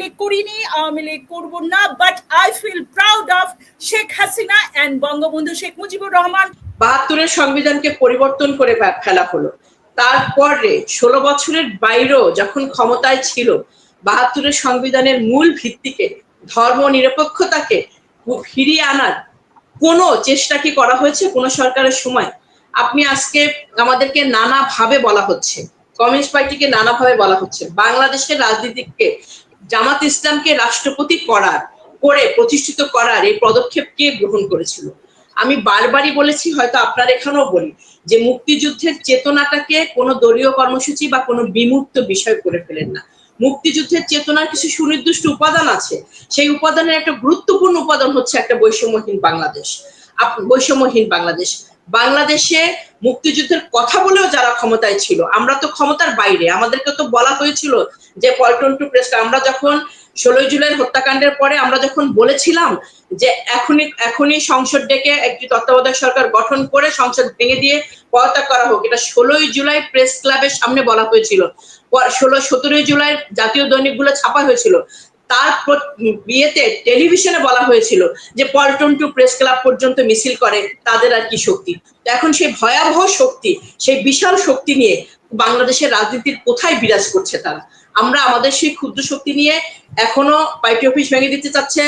লীগ করিনি, আওয়ামী করব না but I feel proud of Sheikh Hasina and Bangabandhu Sheikh Mujibur Rahman. বাহাত্তরের সংবিধানকে পরিবর্তন করে ফেলা হলো। তারপরে ষোলো বছরের বাইরেও যখন ক্ষমতায় ছিল, বাহাত্তরের সংবিধানের মূল ভিত্তিকে, ধর্ম নিরপেক্ষতাকে ফিরিয়ে আনার কোনো চেষ্টা কি করা হয়েছে কোনো সরকারের সময়? আপনি আজকে আমাদেরকে নানা ভাবে বলা হচ্ছে। কমিউনিস্ট পার্টিকে নানাভাবে বলা হচ্ছে। বাংলাদেশের রাজনীতিকে জামাত ইসলামকে রাষ্ট্রপতি করার, করে প্রতিষ্ঠিত করার এই পদক্ষেপ কে গ্রহণ করেছিল। আমি বারবারই বলেছি, হয়তো আপনার এখানেও বলি, যে মুক্তিযুদ্ধের চেতনাটাকে কোনো দলীয় কর্মসূচি বা কোনো বিমূর্ত বিষয় করে ফেলেন না। মুক্তিযুদ্ধের চেতনার কিছু সুনির্দিষ্ট উপাদান আছে। সেই উপাদানের একটা গুরুত্বপূর্ণ উপাদান হচ্ছে একটা বৈষম্যহীন বাংলাদেশ। বৈষম্যহীন বাংলাদেশ। বাংলাদেশে মুক্তিযুদ্ধের কথা বলেও যারা ক্ষমতায় ছিল, আমরা তো ক্ষমতার বাইরে। আমাদেরকে তো বলা হয়েছিল যে পল্টন টু প্রেস, আমরা যখন ষোলোই জুলাই হত্যাকাণ্ডের পরে আমরা যখন বলেছিলাম যে এখনই এখনই সংসদ ডেকে একটি তত্ত্বাবধায়ক সরকার গঠন করে সংসদ ভেঙে দিয়ে পদত্যাগ করা হোক, এটা ষোলোই জুলাই প্রেস ক্লাবের সামনে বলা হয়েছিল। ষোলো, সতেরোই জুলাই জাতীয় দৈনিকগুলো ছাপা হয়েছিল। তার বিয়েতে টেলিভিশনে বলা হয়েছিল যে পল্টন টু প্রেস ক্লাব পর্যন্ত মিছিল করে তাদের আর কি শক্তি। তো এখন সেই ভয়াবহ শক্তি, সেই বিশাল শক্তি নিয়ে বাংলাদেশের রাজনীতির কোথায় বিরাজ করছে তারা? আমরা আমাদের সেই ক্ষুদ্র শক্তি নিয়ে এখনও পার্টি অফিস ভেঙে দিতে চাচ্ছে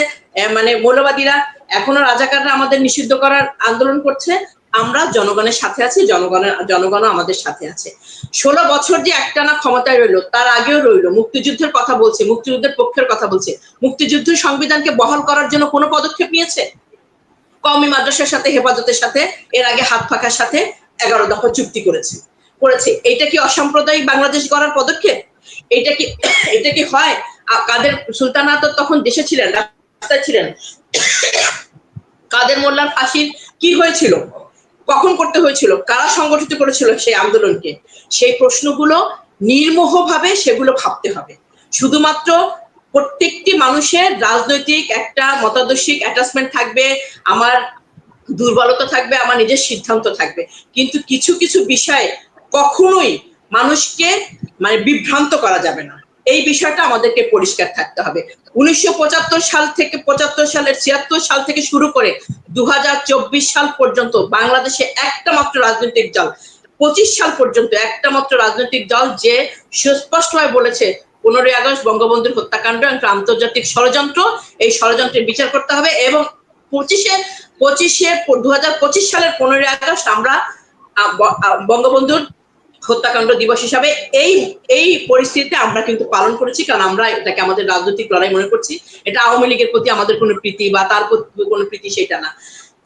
মানে মৌলবাদীরা, এখনও রাজাকাররা আমাদের নিষিদ্ধ করার আন্দোলন করছে। আমরা জনগণের সাথে আছি, জনগণের, জনগণও আমাদের সাথে আছে। ষোলো বছর যে একটানা ক্ষমতায় রইল, তার আগেও রইল। মুক্তিযুদ্ধের কথা বলছে, মুক্তিযুদ্ধের পক্ষের কথা বলছে। মুক্তিযুদ্ধ সংবিধানকে বহাল করার জন্য কোনো পদক্ষেপ নিয়েছে? কওমি মাদ্রাসার সাথে, হেফাজতের সাথে, এর আগে হাত ফাঁকার সাথে এগারো দফা চুক্তি করেছে। করেছে। এটা কি অসাম্প্রদায়িক বাংলাদেশ গড়ার পদক্ষেপ? এটা কি এটা কি হয়? কাদের সুলতানা তো তখন দেশে ছিলেন, রাস্তায় ছিলেন। কাদের মোল্লার ফাঁসির কি হয়েছিল? কখন করতে হয়েছিল? কারা সংগঠিত করেছিল সেই আন্দোলনকে? সেই প্রশ্নগুলো নির্মোহভাবে সেগুলো ভাবতে হবে। শুধুমাত্র প্রত্যেকটি মানুষের রাজনৈতিক একটা মতাদর্শিক অ্যাটাচমেন্ট থাকবে, আমার দুর্বলতা থাকবে, আমার নিজের সিদ্ধান্ত থাকবে। কিন্তু কিছু কিছু বিষয়ে কখনোই মানুষকে মানে বিভ্রান্ত করা যাবে না। এই বিষয়টা আমাদেরকে পরিষ্কার থাকতে হবে। উনিশশো পঁচাত্তর সাল থেকে, পঁচাত্তর সালের ছিয়াত্তর সাল থেকে শুরু করে দু হাজার চব্বিশ সাল পর্যন্ত বাংলাদেশে একটা মাত্র রাজনৈতিক দল, পঁচিশ সাল পর্যন্ত একটা মাত্র রাজনৈতিক দল যে সুস্পষ্টভাবে বলেছে, পনেরোই আগস্ট বঙ্গবন্ধুর হত্যাকাণ্ড একটা আন্তর্জাতিক ষড়যন্ত্র, এই ষড়যন্ত্রের বিচার করতে হবে এবং পঁচিশে পঁচিশে দু সালের পনেরোই আগস্ট আমরা বঙ্গবন্ধুর হত্যাকাণ্ড দিবস হিসাবে এই এই পরিস্থিতিতে আমরা কিন্তু পালন করেছি, কারণ আমরা এটাকে আমাদের রাজনৈতিক লড়াই মনে করছি। এটা আওয়ামী লীগের প্রতি আমাদের কোনো প্রীতি বা তার প্রতি কোনো প্রীতি সেটা না।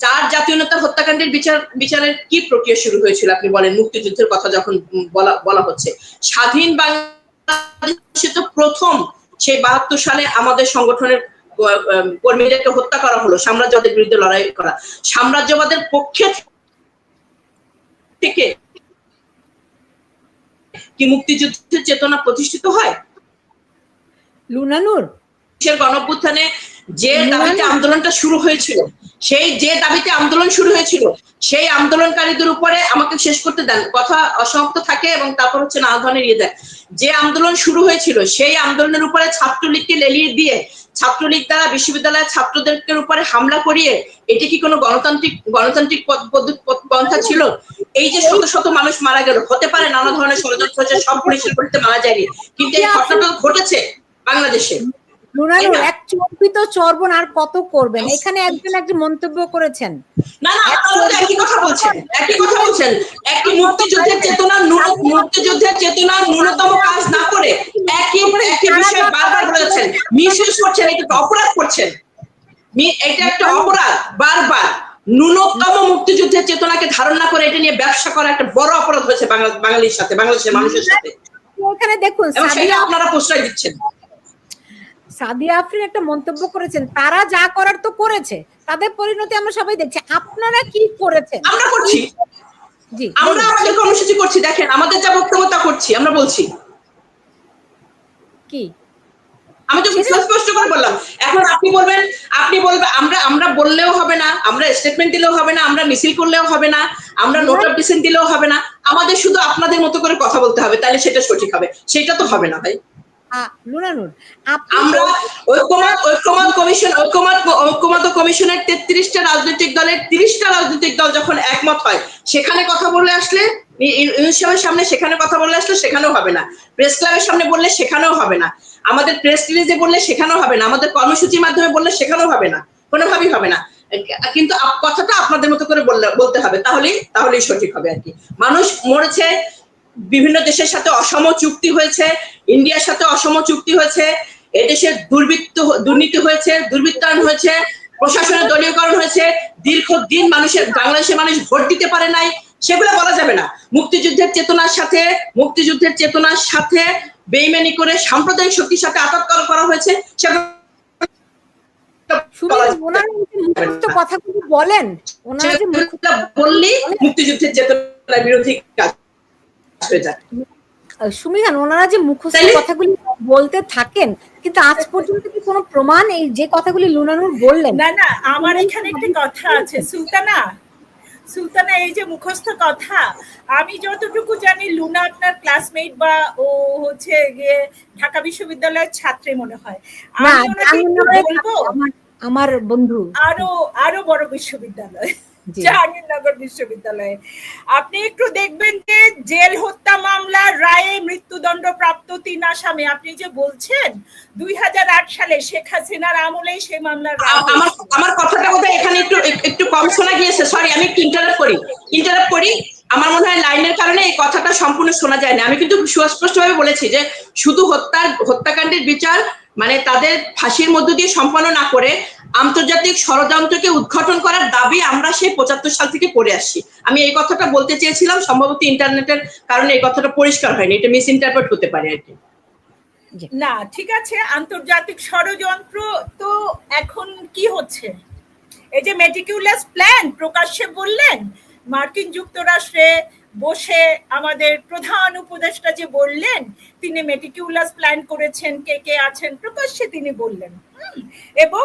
চার জাতীয় নেতার হত্যাকাণ্ডের বিচার, বিচারের কি প্রক্রিয়া শুরু হয়েছিল আপনি বলেন, মুক্তিযুদ্ধের কথা যখন বলা বলা হচ্ছে। স্বাধীন বাংলাদেশে তো প্রথম সেই বাহাত্তর সালে আমাদের সংগঠনের কর্মীদেরকে হত্যা করা হলো, সাম্রাজ্যবাদের বিরুদ্ধে লড়াই করা। সাম্রাজ্যবাদের পক্ষে থেকে কি মুক্তিযুদ্ধের চেতনা প্রতিষ্ঠিত হয়? লুনানুর গণঅভ্যুত্থানে যে দাবিতে আন্দোলনটা শুরু হয়েছিল সেই যে দাবিতে আন্দোলন শুরু হয়েছিল সেই আন্দোলনকারীদের উপরে আমাকে শেষ করতে দেন। কথা অসমাপ্ত থাকে এবং তারপর হচ্ছে নানা ধরনের ইয়ে দেয়। যে আন্দোলন শুরু হয়েছিল সেই আন্দোলনের উপরে ছাত্রলীগকে লেলিয়ে দিয়ে ছাত্রলীগ দ্বারা বিশ্ববিদ্যালয়ের ছাত্রদের উপরে হামলা করিয়ে এটি কি কোনো গণতান্ত্রিক গণতান্ত্রিক পন্থা ছিল? এই যে শত শত মানুষ মারা গেল হতে পারে নানা ধরনের ষড়যন্ত্র হচ্ছে সব পুলিশের করতে মারা যায়নি। কিন্তু এই ঘটনাটা ঘটেছে বাংলাদেশে। লুনানুর তাই না? এক চর্বিত চর্বণ আর কত করবেন? এখানে একজন একজন মন্তব্য করেছেন। না না আপনারা একই কথা বলছেন একই কথা বলছেন। একটি মুক্তিযুদ্ধের চেতনা মুক্তিযুদ্ধের চেতনা ন্যূনতম কাজ না করে একই একই বিষয় বারবার বলেছেন। মিসইউজ করছেন এটা অপরাধ করছেন। এটা একটা অপরাধ বারবার। ন্যূনতম মুক্তিযুদ্ধের চেতনাকে ধারণ না করে এটা নিয়ে ব্যবসা করা একটা বড় অপরাধ হয়েছে বাঙালির সাথে বাংলাদেশের মানুষের সাথে। এখানে দেখুন সেটা আপনারা প্রশ্রয় দিচ্ছেন। সাদিয়া আফরিন একটা মন্তব্য করেছেন তারা যা করার তো করেছে তাদের পরিণতি আমরা সবাই দেখছি। আপনারা কি করেছেন? আমরা করছি। জি। আমরা আমাদের কর্মসূচি করছি দেখেন আমাদের যা বক্তব্য তা করছি আমরা বলছি। কি? আমি তো স্পষ্ট করে বললাম। এখন আপনি বলবেন আপনি বলবেন আমরা আমরা বললেও হবে না আমরা স্টেটমেন্ট দিলেও হবে না আমরা মিছিল করলেও হবে না আমরা নোট অফ ডিসেন্ট দিলেও হবে না। আমাদের শুধু আপনাদের মতো করে কথা বলতে হবে তাহলে সেটা সঠিক হবে। সেটা তো হবে না ভাই। নুরানুর আমরা ঐক্যমত ঐক্যমত কমিশন ঐক্যমত ঐক্যমত কমিশনের তেত্রিশটা রাজনৈতিক দলের তিরিশটা রাজনৈতিক দল যখন একমত হয় সেখানে কথা বলে আসলে ই- ই- ইউনুস সাহেবের সামনে সেখানে কথা বলে আসলে সেখানেও হবে না। প্রেস ক্লাবের সামনে বললে সেখানেও হবে না। আমাদের প্রেস রিলিজে বললে সেখানেও হবে না। আমাদের কর্মসূচির মাধ্যমে বললে সেখানেও হবে না। কোনোভাবেই হবে না। কিন্তু কথাটা আপনাদের মতো করে বললে বলতে হবে। তাহলেই তাহলেই সঠিক হবে আর কি। মানুষ মরেছে বিভিন্ন দেশের সাথে অসম চুক্তি হয়েছে ইন্ডিয়ার সাথে অসম চুক্তি হয়েছে এদেশে দুর্বৃত্ত দুর্নীতি হয়েছে দুর্বৃত্তায়ন হয়েছে প্রশাসনের দলীয়করণ হয়েছে দীর্ঘদিন মানুষের বাংলাদেশের মানুষ ভোট দিতে পারে নাই সেগুলো বলা যাবে না। মুক্তিযুদ্ধের চেতনার সাথে মুক্তিযুদ্ধের চেতনার সাথে বেইমানি করে সাম্প্রদায়িক শক্তির সাথে আঘাত করা- হয়েছে বলেন। মুক্তিযুদ্ধের চেতনার বিরোধী কাজ। হয়ে যায় ওনারা যে মুখস্থ কথাগুলি বলতে থাকেন কিন্তু আজ পর্যন্ত কি কোনো প্রমাণ এই যে কথাগুলি লুনানুর বললেন? না না আমার এখানে একটি কথা আছে। সুলতানা সুলতানা এই যে মুখস্থ কথা আমি যতটুকু জানি লুনা আপনার ক্লাসমেট বা ও হচ্ছে গিয়ে ঢাকা বিশ্ববিদ্যালয়ের ছাত্রী মনে হয়। আমি বলব আমার বন্ধু। আরও আরও বড় বিশ্ববিদ্যালয়। জাহাঙ্গীরনগর বিশ্ববিদ্যালয়ে। আপনি একটু দেখবেন যে জেল হত্যা মামলার রায়ে মৃত্যুদণ্ড প্রাপ্ত তিন আসামি। আপনি যে বলছেন দুই সালে শেখ হাসিনার আমলেই সেই মামলার আমার আমার কথাটা বোধহয় এখানে একটু একটু কম শোনা গিয়েছে। সরি আমি একটু ইন্টারাপ্ট করি। ইন্টারাপ্ট করি। আমার মনে হয় লাইনের কারণে এই কথাটা সম্পূর্ণ শোনা যায় না। আমি কিন্তু সুস্পষ্ট ভাবে বলেছি যে শুধু হত্যার হত্যাকাণ্ডের বিচার মানে তাদের ফাঁসির মধ্য দিয়ে সম্পন্ন না করে আন্তর্জাতিক ষড়যন্ত্রকে উদ্ঘাটন করার দাবি আমরা সেই পঁচাত্তর সাল থেকে করে আসছি। আমি এই কথাটা বলতে চেয়েছিলাম সম্ভবত ইন্টারনেটের কারণে এই কথাটা পরিষ্কার হয়নি এটা মিস ইন্টারপ্রেট হতে পারে আর কি। না ঠিক আছে আন্তর্জাতিক ষড়যন্ত্র তো এখন কি হচ্ছে? এই যে মেটিকিউলাস প্ল্যান প্রকাশ্যে বললেন মার্কিন যুক্তরাষ্ট্রে বসে আমাদের প্রধান উপদেষ্টা যে বললেন, তিনি মেটিকিউলাস প্ল্যান করেছেন, কে কে আছেন, প্রকাশ্যে তিনি বললেন। এবং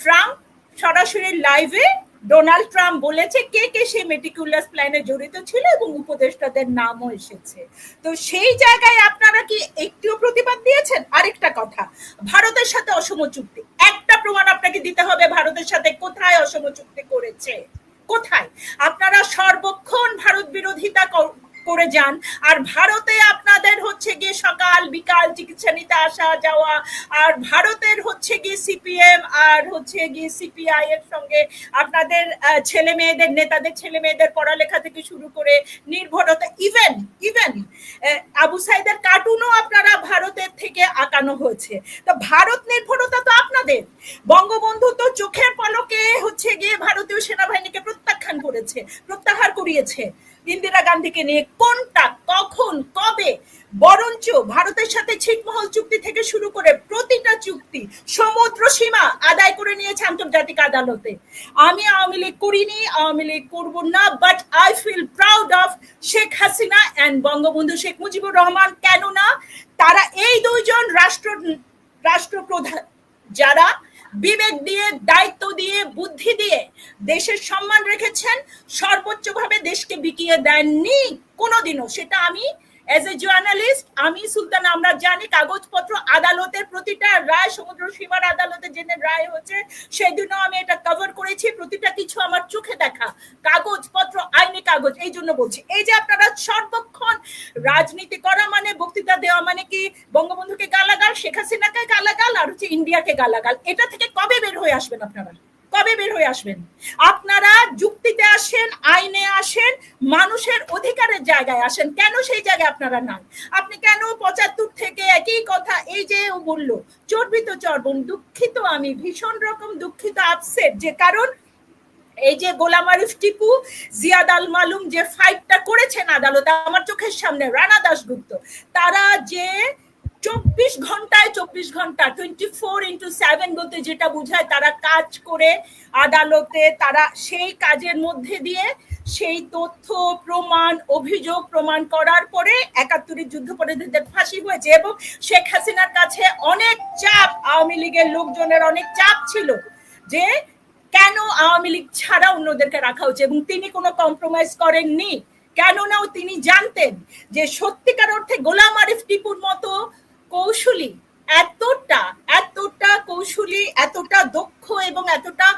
ট্রাম্প সরাসরি লাইভে ডোনাল্ড ট্রাম্প বলেছে কে কে সেই মেটিকুলাস প্ল্যানে জড়িত ছিল এবং উপদেষ্টাদের নামও এসেছে। তো সেই জায়গায় আপনারা কি একটিও প্রতিবাদ দিয়েছেন? আরেকটা কথা, ভারতের সাথে অসম চুক্তি। একটা প্রমাণ আপনাকে দিতে হবে, ভারতের সাথে কোথায় অসম চুক্তি করেছে? কোথায়? আপনারা সর্বক্ষণ ভারত বিরোধিতা করে যান। আর ভারতে আপনাদের হচ্ছে গিয়ে সকাল, বিকাল চিকিৎসা নিতে আসা যাওয়া, আর ভারতের হচ্ছে গিয়ে সিপিএম আর হচ্ছে গিয়ে সিপিআই এর সঙ্গে আপনাদের ছেলে মেয়েদের, নেতাদের, ছেলে মেয়েদের পড়ালেখা থেকে শুরু করে নির্ভরতা ইভেন ইভেন আবু সাইদের কার্টুনও আপনারা ভারতের থেকে আঁকানো হয়েছে। তো ভারত নির্ভরতা তো আপনাদের। বঙ্গবন্ধু তো চোখের পলকে হচ্ছে গিয়ে ভারতীয় সেনাবাহিনীকে করেছে, প্রত্যাহার করিয়েছে। ইন্দিরা গান্ধীকে নিয়ে কোনটা, কখন, কবে? বরঞ্চ ভারতের সাথে ছিটমহল চুক্তি থেকে শুরু করে প্রতিটা চুক্তি সমুদ্র সীমা আদায় করে নিয়েছে আন্তর্জাতিক আদালতে। আমি আওয়ামী লীগ করিনি, আওয়ামী লীগ করব না but I feel proud of Sheikh Hasina and Bangabandhu Sheikh Mujibur Rahman. কেননা তারা এই দুইজন রাষ্ট্র রাষ্ট্রপ্রধান যারা বিবেক দিয়ে, দায়িত্ব দিয়ে, বুদ্ধি দিয়ে দেশের সম্মান রেখেছেন। সর্বোচ্চভাবে দেশকে বিকিয়ে দেননি কোনোদিনও। সেটা আমি এজ এ জার্নালিস্ট আমি সুলতান, আমরা জানি কাগজপত্র আদালতের প্রতিটা রায়, সমুদ্র সীমার আদালতে জেনে রায় হচ্ছে, সেদিনও আমি এটা কভার করেছি। প্রতিটা কিছু আমার চোখে দেখা। কাগজপত্র, আইনি কাগজ, এই জন্য বলছি। এই যে আপনারা সর্বক্ষণ রাজনীতি করা মানে বক্তৃতা দেওয়া মানে কি বঙ্গবন্ধুকে গালাগাল, শেখ হাসিনাকে গালাগাল, আর হচ্ছে ইন্ডিয়াকে গালাগাল? এটা থেকে কবে বের হয়ে আসবেন আপনারা? কবে বের হয়ে আসবেন? আপনারা যুক্তিতে আসেন, আইনে আসেন, মানুষের অধিকারের জায়গায় আসেন। কেন সেই জায়গায় আপনারা নাই? আপনি কেন পঁচাত্তর থেকে একই কথা, এই যে ও বলল, চর্বিত চর্বণ, দুঃখিত আমি, ভীষণ রকম দুঃখিত আপসেট যে কারণ এই যে গোলাম আরিফ টিপু, জিয়াদ আল মালুম যে ফাইটটা করেছেন আদালতে, আমার চোখের সামনে রানা দাসগুপ্ত তারা যে চব্বিশ ঘন্টায় চব্বিশ ঘণ্টা টোয়েন্টি ফোর ইন্টু সেভেন বলতে যেটা বোঝায়, তারা কাজ করে আদালতে, তারা সেই কাজের মধ্যে দিয়ে সেই তথ্য, প্রমাণ, অভিযোগ প্রমাণ করার পরে একাত্তরের যুদ্ধপরাধীদের ফাঁসি হয়েছে এবং শেখ হাসিনার কাছে অনেক চাপ, আওয়ামী লীগের লোকজনের অনেক চাপ ছিল যে কেন আওয়ামী লীগ ছাড়া অন্যদেরকে রাখা হচ্ছে এবং তিনি কোনো কম্প্রোমাইজ করেননি। কেননাও তিনি জানতেন যে সত্যিকার অর্থে গোলাম আরিফ টিপুর মতো কৌশলী এতটা এতটা কৌশলী এতটা দক্ষ এবং এতটা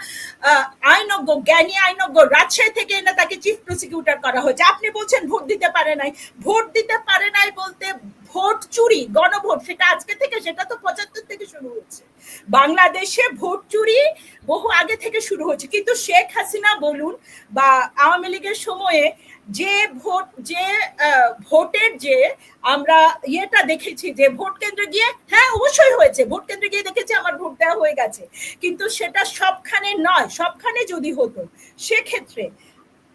আইনজ্ঞ জ্ঞানী আইনজ্ঞ রাজশাহী থেকে এনে তাকে চিফ প্রসিকিউটর করা হয়েছে। আপনি বলছেন ভোট দিতে পারে নাই। ভোট দিতে পারে নাই বলতে ভোট চুরি, গণভোট, সেটা আজকে থেকে, সেটা তো পঁচাত্তর থেকে শুরু হচ্ছে। বাংলাদেশে ভোট চুরি বহু আগে থেকে শুরু হচ্ছে কিন্তু শেখ হাসিনা বলুন বা আওয়ামী লীগের সময়ে যে ভোট, যে ভোটের যে আমরা ইয়েটা দেখেছি যে ভোট কেন্দ্রে গিয়ে হ্যাঁ অবশ্যই হয়েছে। ভোট কেন্দ্রে গিয়ে দেখেছি, আমার ভোট দেওয়া হয়ে গেছে। কিন্তু সেটা সবখানে নয়, সবখানে যদি হতো, সেক্ষেত্রে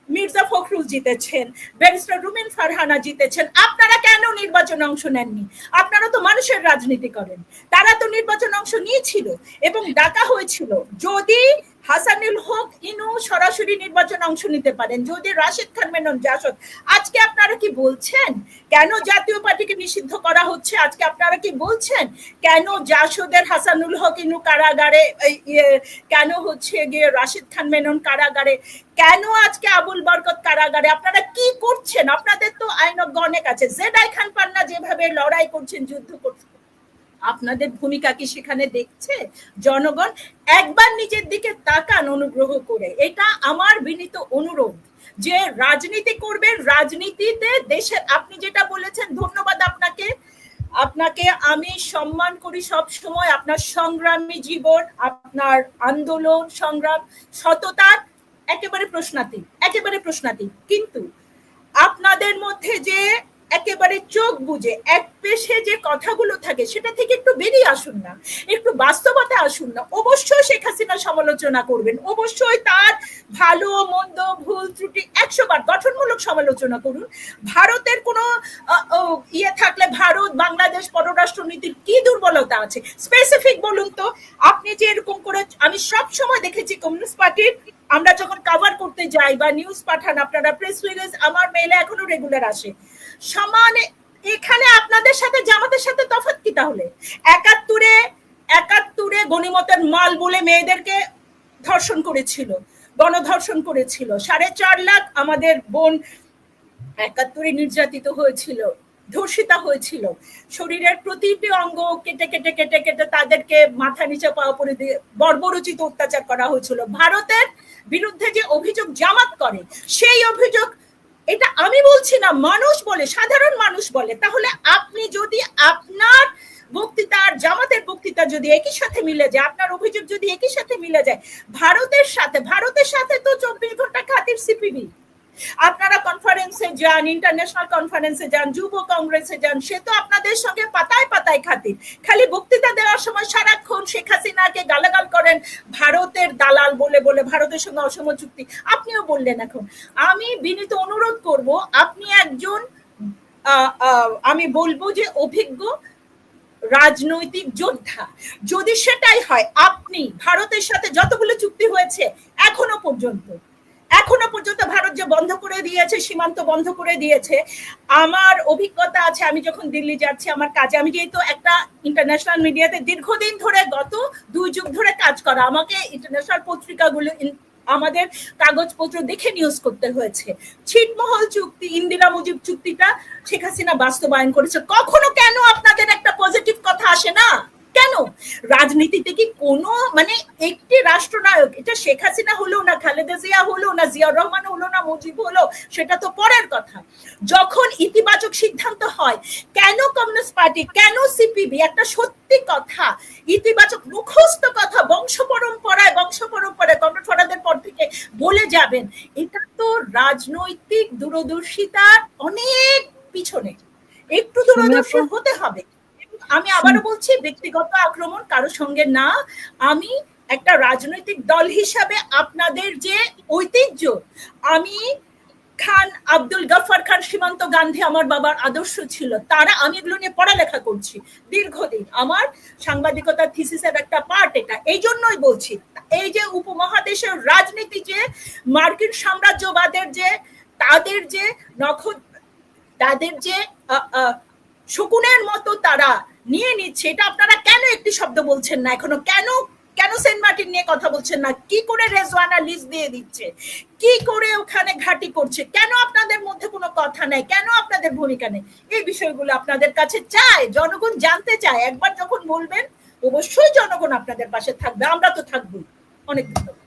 মির্জা ফখরুল জিতেছেন, ব্যারিস্টার রুমেন ফারহানা জিতেছেন। আপনারা কেন নির্বাচনে অংশ নেননি? আপনারা তো মানুষের রাজনীতি করেন। তারা তো নির্বাচন অংশ নিয়েছিল এবং ডাকা হয়েছিল। যদি হাসানুল হক ইনু সরাসরি নির্বাচনে অংশ নিতে পারেন। যদি রাশিদ খান মেনন জাসদ আজকে আপনারা কি বলছেন? কেন জাতীয় পার্টিকে নিষিদ্ধ করা হচ্ছে? আজকে আপনারা কি বলছেন? কেন জাসদের হাসানুল হক ইনু কারাগারে ইয়ে, কেন হচ্ছে গিয়ে রাশিদ খান মেনন কারাগারে? কেন আজকে আবুল বরকত কারাগারে? আপনারা কি করছেন? আপনাদের তো আইনজ্ঞ অনেক আছে। জেডাই খান পান্না যেভাবে লড়াই করছেন যুদ্ধ করছেন আপনাদের ভূমিকা কি সেখানে দেখছে? জনগণ একবার নিজের দিকে তাকান অনুগ্রহ করে। এটা আমার বিনীত অনুরোধ যে রাজনীতি করবেন রাজনীতিতে দেশের, আপনি যেটা বলেছেন, ধন্যবাদ আপনাকে। আপনাকে আমি সম্মান করি সব সময় আপনার সংগ্রামী জীবন, আপনার আন্দোলন, সংগ্রাম সততার একেবারে প্রশ্নাতীত একেবারে প্রশ্নাতীত। কিন্তু আপনাদের মধ্যে যে একেবারে চোখ বুঝে এক পেশে যে কথাগুলো থাকে সেটা থেকে একটু বেরিয়ে আসুন না, একটু বাস্তবতা আসুন না। অবশ্যই শেখ হাসিনা সমালোচনা করবেন, অবশ্যই তার ভালো, মন্দ, ভুল, ত্রুটি একশো বার গঠনমূলক সমালোচনা করুন। ভারতের কোনো ইয়ে থাকলে ভারত, বাংলাদেশ পররাষ্ট্র নীতির কি দুর্বলতা আছে? স্পেসিফিক বলুন তো, আপনি যে এরকম করে, আমি সব সময় দেখেছি কমিউনিস্ট পার্টির আমরা যখন কভার করতে যাই বা নিউজ পাঠান, আপনারা প্রেস রিলিজ আমার মেইলে এখনও রেগুলার আসে। সমানে এখানে আপনাদের সাথে, জামাতের সাথে তফাৎ কি তাহলে? একাত্তরে একাত্তরে গণিমতের মাল বলে মেয়েদেরকে ধর্ষণ করেছিল, গণধর্ষণ করেছিল। সাড়ে চার লাখ আমাদের বোন একাত্তরে নির্যাতিত হয়েছিল, ধর্ষিতা হয়েছিল। শরীরের প্রতিটি অঙ্গ কেটে কেটে কেটে কেটে তাদেরকে মাথা নিচে পাওয়া পরে দিয়ে বর্বরচিত অত্যাচার করা হয়েছিল। ভারতের বিরুদ্ধে যে অভিযোগ জামাত করে, সেই অভিযোগ এটা আমি বলছি না, মানুষ বলে, সাধারণ মানুষ বলে। তাহলে আপনি যদি আপনার বক্তৃতা আর জামাতের বক্তৃতা যদি একই সাথে মিলে যায়, আপনার অভিযোগ যদি একই সাথে মিলে যায়, ভারতের সাথে ভারতের সাথে তো চব্বিশ ঘণ্টা খাতির সিপিবি। আপনারা কনফারেন্সে যান ইন্টারন্যাশনাল কনফারেন্সে যান, যুব কংগ্রেসে যান, সে তো আপনাদের সঙ্গে পাতায় পাতায় খাতির। খালি বক্তৃতা দেওয়ার সময় সারাক্ষণ শেখ হাসিনাকে গালাগাল করেন, ভারতের দালাল বলে বলে, ভারতের সঙ্গে অসম চুক্তি। আপনিও বললেন এখন। আমি বিনীত অনুরোধ করব, আপনি একজন আমি বলব যে অভিজ্ঞ রাজনৈতিক যোদ্ধা। যদি সেটাই হয়, আপনি ভারতের সাথে যতগুলো চুক্তি হয়েছে, এখনও পর্যন্ত এখনও পর্যন্ত ভারত যে বন্ধ করে দিয়েছে, সীমান্ত বন্ধ করে দিয়েছে, আমার অভিজ্ঞতা আছে, আমি যখন দিল্লি যাচ্ছি, আমার কাজে, আমি যেহেতু একটা ইন্টারন্যাশনাল মিডিয়াতে দীর্ঘদিন ধরে, গত দুই যুগ ধরে কাজ করা, আমাকে ইন্টারন্যাশনাল পত্রিকাগুলো আমাদের কাগজপত্র দেখে নিউজ করতে হয়েছে। ছিটমহল চুক্তি, ইন্দিরা মুজিব চুক্তিটা শেখ হাসিনা বাস্তবায়ন করেছে। কখনো কেন আপনাদের একটা পজিটিভ কথা আসে না? কেন? রাজনীতিতে কি কোনো মানে একটি রাষ্ট্রনায়ক এটা শেখ হাসিনা হলো না খালেদা জিয়া হলো না জিয়াউর রহমান হলো না মুজিব হলো সেটা তো পরের কথা। যখন ইতিবাচক সিদ্ধান্ত হয় কেন কমিউনিস্ট পার্টি কেন সিপিবি একটা সত্যি কথা ইতিবাচক মুখস্থ কথা বংশ পরম্পরায় বংশ পরম্পরায় কর্মঠরাদের পর থেকে বলে যাবেন এটা তো রাজনৈতিক দূরদর্শিতার অনেক পিছনে। একটু দূরদর্শী হতে হবে। আমি আবারও বলছি, ব্যক্তিগত আক্রমণ কারও সঙ্গে না। আমি একটা রাজনৈতিক দল হিসাবে আপনাদের যে ঐতিহ্য, আমি খান আব্দুল গফর খান, সীমান্ত গান্ধী আমার বাবার আদর্শ ছিল, তারা আমি এগুলো নিয়ে পড়ালেখা করছি দীর্ঘদিন। আমার সাংবাদিকতা থিসিসের একটা পার্ট এটা, এই জন্যই বলছি, এই যে উপমহাদেশের রাজনীতি যে, মার্কিন সাম্রাজ্যবাদের যে, তাদের যে নখ, তাদের যে শকুনের মতো তারা নিয়ে নিচ্ছে, এটা আপনারা কেন একটি শব্দ বলছেন না? এখনও কেন কেন সেন্ট মার্টিন নিয়ে কথা বলছেন না? কি করে রেজওয়ানা লিস্ট দিয়ে দিচ্ছে? কি করে ওখানে ঘাটি করছে? কেন আপনাদের মধ্যে কোনো কথা নাই? কেন আপনাদের ভূমিকা নেই? এই বিষয়গুলো আপনাদের কাছে চায় জনগণ জানতে চায়। একবার যখন বলবেন, অবশ্যই জনগণ আপনাদের পাশে থাকবে। আমরা তো থাকবোই। অনেক ধন্যবাদ।